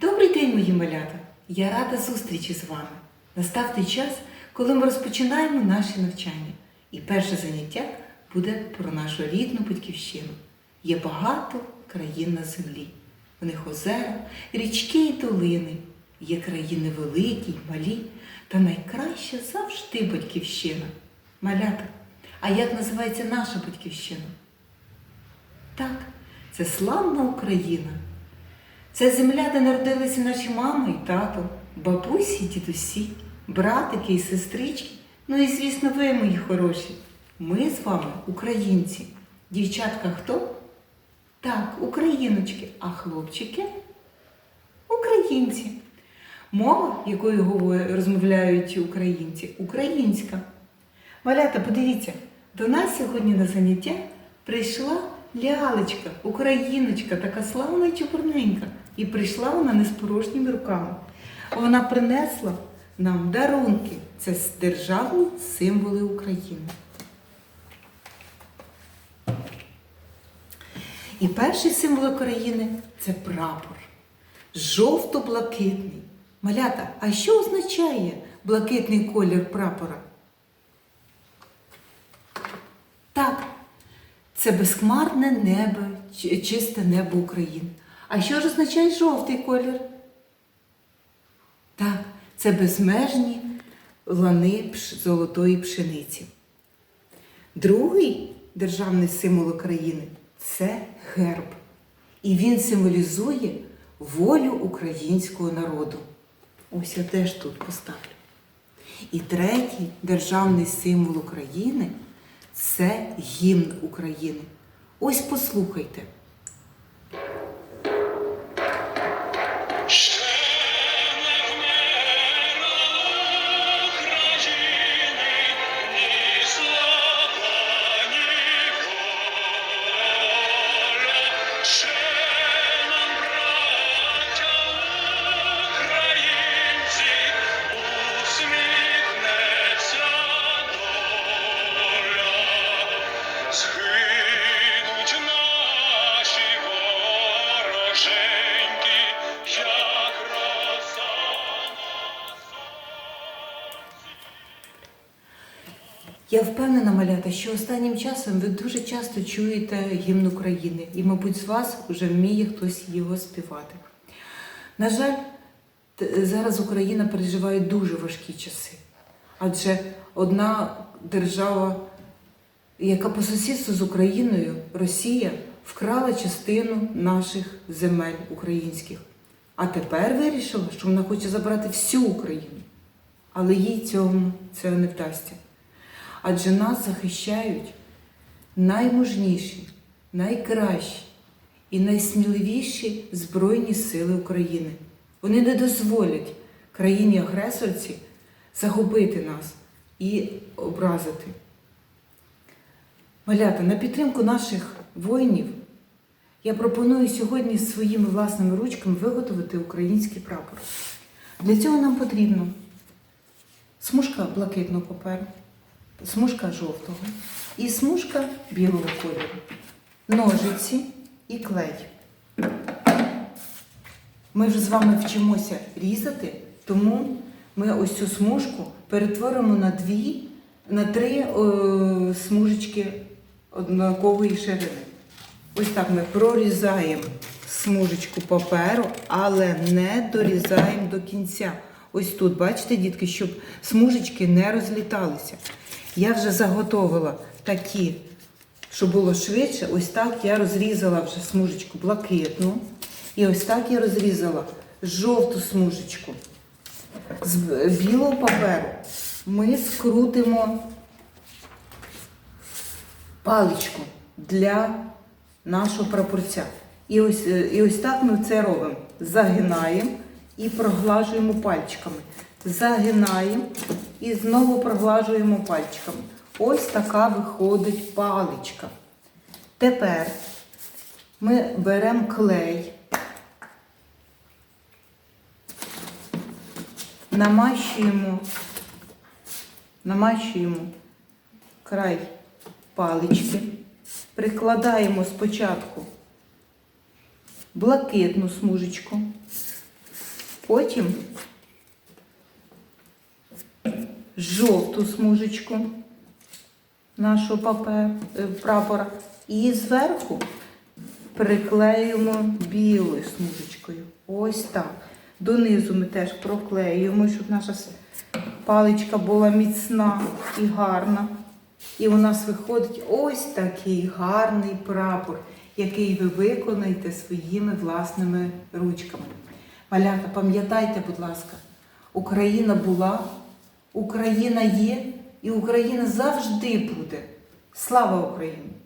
Добрий день, мої малята! Я рада зустрічі з вами. Настав той час, коли ми розпочинаємо наші навчання. І перше заняття буде про нашу рідну батьківщину. Є багато країн на землі. В них озера, річки і долини. Є країни великі й малі, та найкраща завжди батьківщина. Малята. А як називається наша батьківщина? Так, це славна Україна. Це земля, де народилися наші мама і тато, бабусі, і дідусі, братики і сестрички. Ну і, звісно, ви, мої хороші. Ми з вами українці. Дівчатка хто? Так, україночки, а хлопчики українці. Мова, якою розмовляють українці, українська. Малята, подивіться, до нас сьогодні на заняття прийшла лялечка, україночка, така славна і чепурненька. І прийшла вона не з порожніми руками. Вона принесла нам дарунки. Це державні символи України. І перший символ України це прапор. Жовто-блакитний. Малята, а що означає блакитний колір прапора? Так, це безхмарне небо, чисте небо України. А що ж означає жовтий колір? Так, це безмежні лани золотої пшениці. Другий державний символ України це герб. І він символізує волю українського народу. Ось я теж тут поставлю. І третій державний символ України це гімн України. Ось послухайте. Я впевнена, малята, що останнім часом ви дуже часто чуєте гімн України, і, мабуть, з вас вже вміє хтось його співати. На жаль, зараз Україна переживає дуже важкі часи, адже одна держава, яка по сусідству з Україною, Росія, вкрала частину наших земель українських. А тепер вирішила, що вона хоче забрати всю Україну. Але їй цьому це не вдасться. Адже нас захищають наймужніші, найкращі і найсміливіші Збройні Сили України. Вони не дозволять країні-агресорці загубити нас і образити. Малята, на підтримку наших воїнів я пропоную сьогодні своїми власними ручками виготовити український прапор. Для цього нам потрібно смужка блакитного паперу, смужка жовтого і смужка білого кольору, ножиці і клей. Ми вже з вами вчимося різати, тому ми ось цю смужку перетворимо на дві, на три о, смужечки однакової ширини. Ось так ми прорізаємо смужечку паперу, але не дорізаємо до кінця. Ось тут, бачите, дітки, щоб смужечки не розліталися. Я вже заготовила такі, щоб було швидше. Ось так я розрізала вже смужечку блакитну. І ось так я розрізала жовту смужечку. З білого паперу ми скрутимо паличку для нашого прапорця. І ось, е, і ось так ми це робимо. Загинаємо і проглажуємо пальчиками. Загинаємо і знову проглажуємо пальчиками. Ось така виходить паличка. Тепер ми беремо клей, намащуємо, намащуємо край палички, прикладаємо спочатку блакитну смужечку, Потім жовту смужечку нашого папер, е, прапора. І зверху приклеюємо білою смужечкою. Ось так. Донизу ми теж проклеюємо, щоб наша паличка була міцна і гарна. І у нас виходить ось такий гарний прапор, який ви виконаєте своїми власними ручками. Малята, пам'ятайте, будь ласка, Україна була, Україна є і Україна завжди буде. Слава Україні!